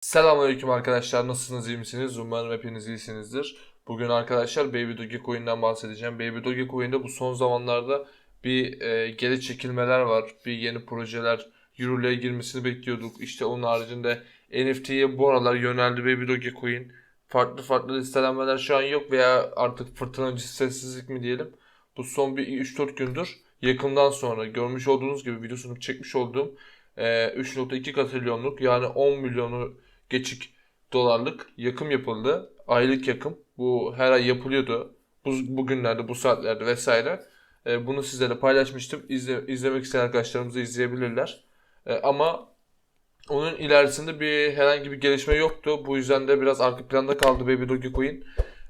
Selamünaleyküm arkadaşlar. Nasılsınız? iyi misiniz? Umarım hepiniz iyisinizdir. Bugün arkadaşlar Baby Dogecoin'den bahsedeceğim. Baby Dogecoin'de bu son zamanlarda bir e, geri çekilmeler var. Bir yeni projeler yürürlüğe girmesini bekliyorduk. İşte onun haricinde NFT'ye bu aralar yöneldi Baby Dogecoin. Farklı farklı listelenmeler şu an yok veya artık fırtınacı sessizlik mi diyelim. Bu son bir 3-4 gündür yakından sonra görmüş olduğunuz gibi videosunu çekmiş olduğum e, 3.2 katrilyonluk yani 10 milyonu geçik dolarlık yakım yapıldı. Aylık yakım. Bu her ay yapılıyordu. Bu, bugünlerde, bu saatlerde vesaire. E, bunu sizlerle paylaşmıştım. İzle, izlemek isteyen arkadaşlarımız da izleyebilirler. E, ama onun ilerisinde bir herhangi bir gelişme yoktu. Bu yüzden de biraz arka planda kaldı Baby Dogecoin.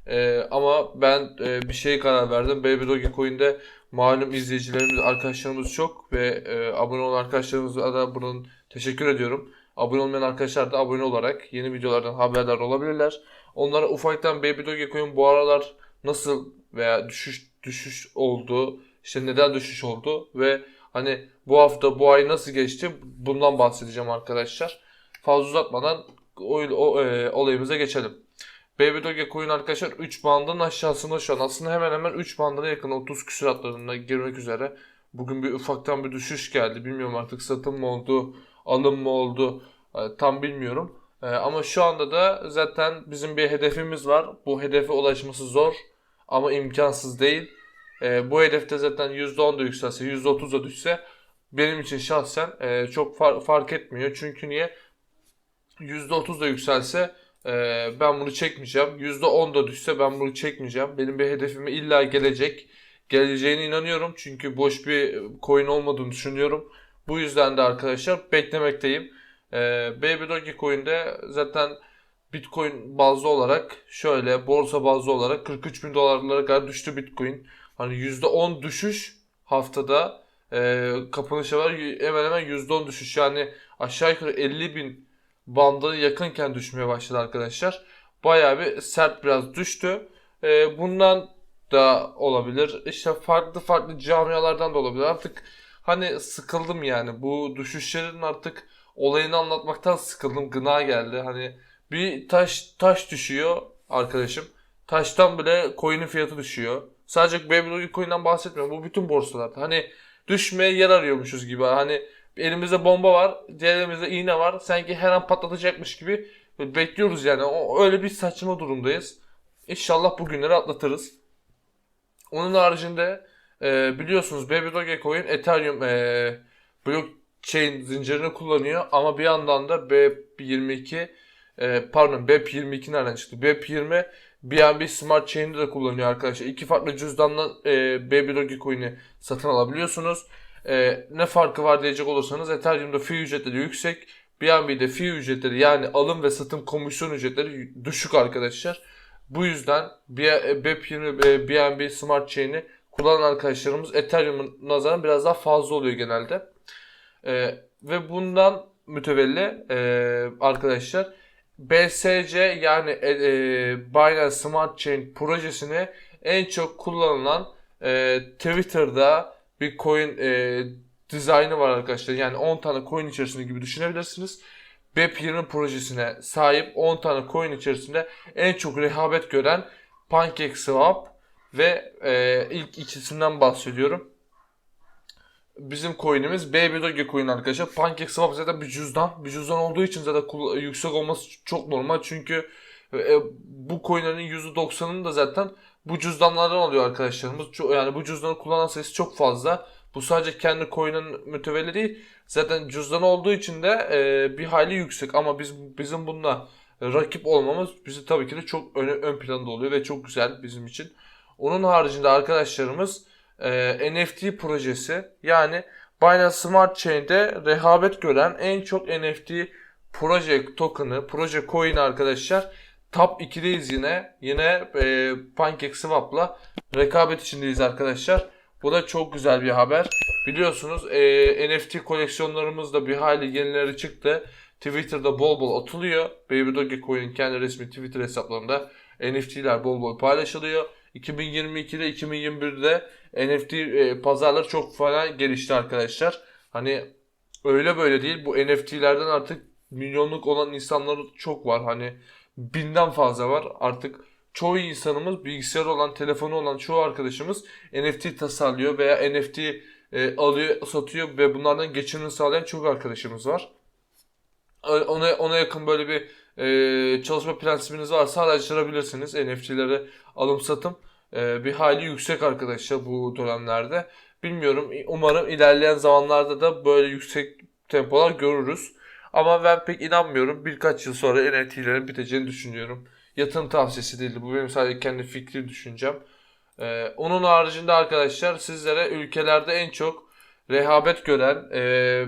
E, ama ben e, bir şeye karar verdim. Baby Dogecoin'de malum izleyicilerimiz, arkadaşlarımız çok ve e, abone olan arkadaşlarımıza da bunun teşekkür ediyorum. Abone olmayan arkadaşlar da abone olarak yeni videolardan haberdar olabilirler. Onlara ufaktan Baby Dogecoin bu aralar nasıl veya düşüş düşüş oldu, işte neden düşüş oldu ve hani bu hafta bu ay nasıl geçti bundan bahsedeceğim arkadaşlar. Fazla uzatmadan o, o e, olayımıza geçelim. Baby Dogecoin arkadaşlar 3 bandın aşağısında şu an. Aslında hemen hemen 3 bandına yakın 30 küsuratlarına girmek üzere. Bugün bir ufaktan bir düşüş geldi. Bilmiyorum artık satım mı oldu, alım mı oldu e, tam bilmiyorum. E, ama şu anda da zaten bizim bir hedefimiz var. Bu hedefe ulaşması zor ama imkansız değil. E, bu hedefte zaten %10 da yükselse, %30 da düşse benim için şahsen çok far- fark etmiyor. Çünkü niye? %30 da yükselse ben bunu çekmeyeceğim. %10 da düşse ben bunu çekmeyeceğim. Benim bir hedefime illa gelecek. Geleceğine inanıyorum. Çünkü boş bir coin olmadığını düşünüyorum. Bu yüzden de arkadaşlar beklemekteyim. Ee, Baby Dogecoin'de zaten Bitcoin bazlı olarak şöyle borsa bazlı olarak 43 bin dolarlara kadar düştü Bitcoin. Hani %10 düşüş haftada e, kapanışa var hemen hemen %10 düşüş yani aşağı yukarı 50 bin bandına yakınken düşmeye başladı arkadaşlar. Bayağı bir sert biraz düştü. E, bundan da olabilir. İşte farklı farklı camialardan da olabilir. Artık hani sıkıldım yani bu düşüşlerin artık olayını anlatmaktan sıkıldım. Gına geldi. Hani bir taş taş düşüyor arkadaşım. Taştan bile coin'in fiyatı düşüyor. Sadece Baby Dogecoin'den bahsetmiyorum. Bu bütün borsalarda. Hani düşmeye yer arıyormuşuz gibi. Hani elimizde bomba var, diğer iğne var. Sanki her an patlatacakmış gibi bekliyoruz yani. O, öyle bir saçma durumdayız. İnşallah bu günleri atlatırız. Onun haricinde e, biliyorsunuz Baby Dogecoin Ethereum e, blockchain zincirini kullanıyor ama bir yandan da BEP22 e, pardon BEP22 nereden çıktı? BEP20 BNB Smart Chain'de de kullanıyor arkadaşlar. İki farklı cüzdanla e, Baby Dogecoin'i satın alabiliyorsunuz. E, ne farkı var diyecek olursanız Ethereum'da fee ücretleri yüksek. BNB'de fee ücretleri yani alım ve satım komisyon ücretleri düşük arkadaşlar. Bu yüzden BEP20 e, BNB Smart Chain'i kullanan arkadaşlarımız Ethereum'un nazaran biraz daha fazla oluyor genelde. E, ve bundan mütevelli e, arkadaşlar BSC yani e, e, Binance Smart Chain projesini en çok kullanılan e, Twitter'da bir coin e, dizaynı var arkadaşlar. Yani 10 tane coin içerisinde gibi düşünebilirsiniz. BEP20 projesine sahip 10 tane coin içerisinde en çok rehabet gören PancakeSwap ve e, ilk ikisinden bahsediyorum. Bizim coin'imiz Baby Dogecoin arkadaşlar. PancakeSwap zaten bir cüzdan. Bir cüzdan olduğu için zaten yüksek olması çok normal. Çünkü e, bu coin'lerin %90'ını da zaten bu cüzdanlardan alıyor arkadaşlarımız. Yani bu cüzdanı kullanan sayısı çok fazla. Bu sadece kendi coin'in mütevelli değil. Zaten cüzdan olduğu için de e, bir hayli yüksek ama biz bizim bununla rakip olmamız bizi tabii ki de çok ön, ön planda oluyor ve çok güzel bizim için. Onun haricinde arkadaşlarımız e, NFT projesi yani Binance Smart Chain'de rehabet gören en çok NFT proje token'ı, proje coin arkadaşlar top 2'deyiz yine. Yine e, PancakeSwap'la rekabet içindeyiz arkadaşlar. Bu da çok güzel bir haber. Biliyorsunuz e, NFT koleksiyonlarımız da bir hayli yenileri çıktı. Twitter'da bol bol atılıyor. Baby Dogecoin'in kendi resmi Twitter hesaplarında NFT'ler bol bol paylaşılıyor. 2022'de 2021'de NFT pazarları çok falan gelişti arkadaşlar. Hani öyle böyle değil. Bu NFT'lerden artık milyonluk olan insanlar çok var. Hani binden fazla var. Artık çoğu insanımız bilgisayar olan, telefonu olan çoğu arkadaşımız NFT tasarlıyor veya NFT e, alıyor, satıyor ve bunlardan geçimini sağlayan çok arkadaşımız var. Ona, ona yakın böyle bir e, çalışma prensibiniz varsa araştırabilirsiniz. NFT'leri alım satım e, bir hayli yüksek arkadaşlar bu dönemlerde. Bilmiyorum umarım ilerleyen zamanlarda da böyle yüksek tempolar görürüz. Ama ben pek inanmıyorum. Birkaç yıl sonra NFT'lerin biteceğini düşünüyorum. Yatırım tavsiyesi değildi. Bu benim sadece kendi fikri düşüncem. Ee, onun haricinde arkadaşlar sizlere ülkelerde en çok rehabet gören e,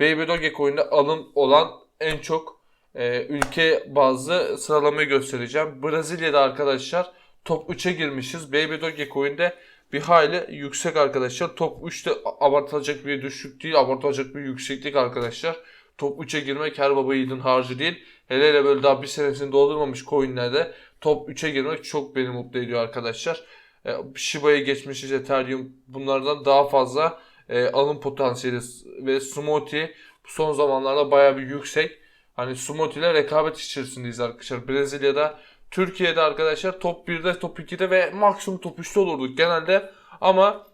Baby Dogecoin'de alım olan en çok e, ülke bazlı sıralamayı göstereceğim. Brezilya'da arkadaşlar top 3'e girmişiz. Baby Dogecoin'de bir hayli yüksek arkadaşlar. Top 3'te abartılacak bir düşük değil, abartılacak bir yükseklik arkadaşlar. Top 3'e girmek her baba yiğidin harcı değil. Hele hele böyle daha bir senesini doldurmamış coinlerde top 3'e girmek çok beni mutlu ediyor arkadaşlar. E, Shiba'yı geçmişiz Ethereum bunlardan daha fazla e, alım potansiyeli ve Smoothie son zamanlarda bayağı bir yüksek. Hani Smoothie ile rekabet içerisindeyiz arkadaşlar. Brezilya'da, Türkiye'de arkadaşlar top 1'de, top 2'de ve maksimum top 3'te olurduk genelde. Ama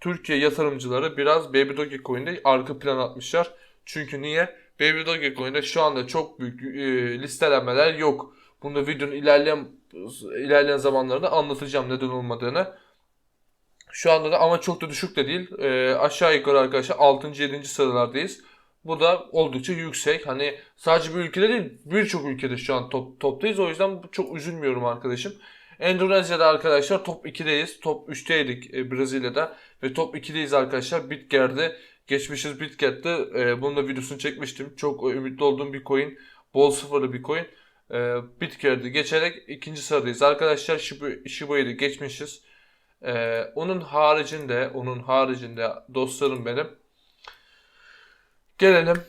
Türkiye yatırımcıları biraz Baby Dogecoin'de arka plan atmışlar. Çünkü niye? Baby Dogecoin'de şu anda çok büyük e, listelenmeler yok. Bunu da videonun ilerleyen ilerleyen zamanlarında anlatacağım neden olmadığını. Şu anda da ama çok da düşük de değil. E, aşağı yukarı arkadaşlar 6. 7. sıralardayız. Bu da oldukça yüksek. Hani sadece bir ülkede değil birçok ülkede şu an top, toptayız. O yüzden çok üzülmüyorum arkadaşım. Endonezya'da arkadaşlar top 2'deyiz. Top 3'teydik e, Brezilya'da. Ve top 2'deyiz arkadaşlar. Bitger'de geçmişiz Bitget'te. E, bunun da videosunu çekmiştim. Çok ümitli olduğum bir coin. Bol sıfırlı bir coin. E, Bitger'de geçerek ikinci sıradayız. Arkadaşlar Shiba, Shiba'yı da geçmişiz. E, onun haricinde onun haricinde dostlarım benim Gelelim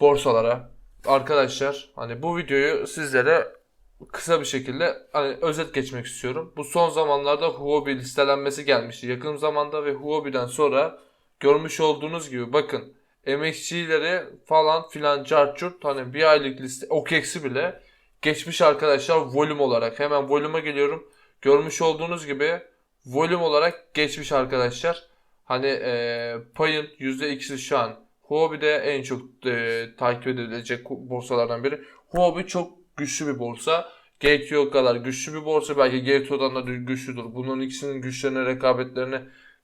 borsalara. Arkadaşlar hani bu videoyu sizlere kısa bir şekilde hani özet geçmek istiyorum. Bu son zamanlarda Huobi listelenmesi gelmişti yakın zamanda ve Huobi'den sonra görmüş olduğunuz gibi bakın MXC'leri falan filan cartçurt hani bir aylık liste OKEX'i bile geçmiş arkadaşlar volüm olarak. Hemen volüme geliyorum. Görmüş olduğunuz gibi volüm olarak geçmiş arkadaşlar. Hani e, payın %2'si şu an Huobi'de en çok e, takip edilecek borsalardan biri. Huobi çok güçlü bir borsa. GTO kadar güçlü bir borsa. Belki GTO'dan da güçlüdür. Bunların ikisinin güçlerine, rekabetlerini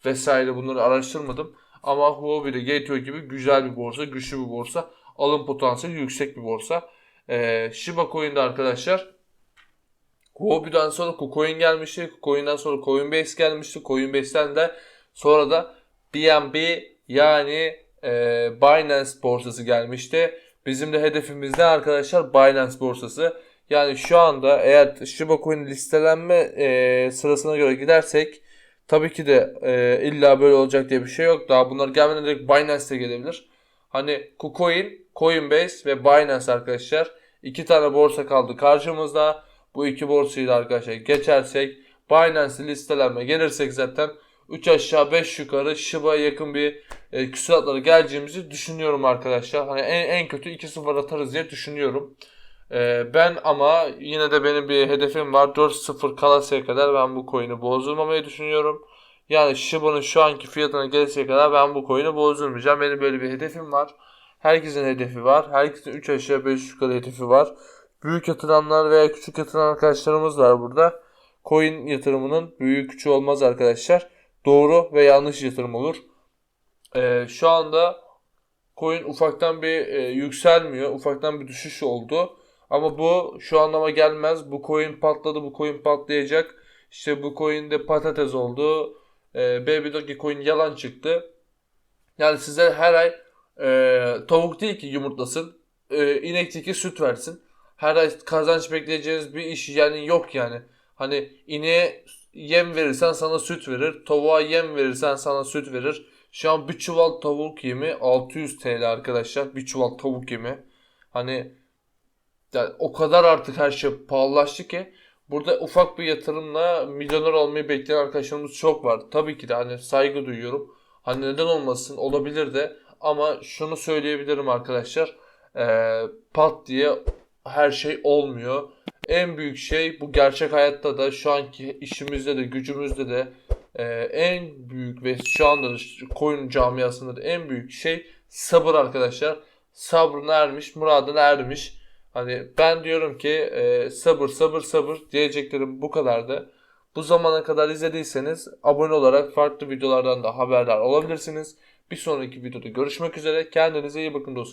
vesaire bunları araştırmadım. Ama Huobi de GTO gibi güzel bir borsa, güçlü bir borsa. Alım potansiyeli yüksek bir borsa. E, Shiba Coin'de arkadaşlar Huobi'den sonra KuCoin gelmişti. KuCoin'den sonra Coinbase gelmişti. Coinbase'den de sonra da BNB yani e, Binance borsası gelmişti. Bizim de hedefimiz ne arkadaşlar? Binance borsası. Yani şu anda eğer Shiba Coin listelenme e, sırasına göre gidersek tabii ki de e, illa böyle olacak diye bir şey yok. Daha bunlar gelmeden direkt Binance'de gelebilir. Hani KuCoin, Coinbase ve Binance arkadaşlar. iki tane borsa kaldı karşımızda. Bu iki borsayı da arkadaşlar geçersek Binance listelenme gelirsek zaten 3 aşağı 5 yukarı Shiba'ya yakın bir e, küsuratlara geleceğimizi düşünüyorum arkadaşlar. Hani en, en kötü 2-0 atarız diye düşünüyorum. E, ben ama yine de benim bir hedefim var. 4-0 kalasıya kadar ben bu coin'i bozdurmamayı düşünüyorum. Yani Shiba'nın şu anki fiyatına gelesiye kadar ben bu coin'i bozdurmayacağım. Benim böyle bir hedefim var. Herkesin hedefi var. Herkesin 3 aşağı 5 yukarı hedefi var. Büyük yatıranlar veya küçük yatıran arkadaşlarımız var burada. Coin yatırımının büyük küçüğü olmaz arkadaşlar. Doğru ve yanlış yatırım olur. Ee, şu anda coin ufaktan bir e, yükselmiyor. Ufaktan bir düşüş oldu. Ama bu şu anlama gelmez. Bu coin patladı, bu coin patlayacak. İşte bu coin de patates oldu. Ee, Baby Doge coin yalan çıktı. Yani size her ay e, tavuk değil ki yumurtlasın. E, inek değil ki süt versin. Her ay kazanç bekleyeceğiniz bir iş yani yok yani. Hani ineğe yem verirsen sana süt verir. Tavuğa yem verirsen sana süt verir. Şu an bir çuval tavuk yemi 600 TL arkadaşlar. Bir çuval tavuk yemi. Hani yani o kadar artık her şey pahalılaştı ki burada ufak bir yatırımla milyoner olmayı bekleyen arkadaşlarımız çok var. Tabii ki de hani saygı duyuyorum. Hani neden olmasın olabilir de ama şunu söyleyebilirim arkadaşlar. e, pat diye her şey olmuyor. En büyük şey bu gerçek hayatta da şu anki işimizde de gücümüzde de e, en büyük ve şu anda da koyun camiasında da en büyük şey sabır arkadaşlar. Sabrına ermiş, muradına ermiş. Hani ben diyorum ki e, sabır sabır sabır diyeceklerim bu kadardı. Bu zamana kadar izlediyseniz abone olarak farklı videolardan da haberdar olabilirsiniz. Bir sonraki videoda görüşmek üzere. Kendinize iyi bakın dostlarım.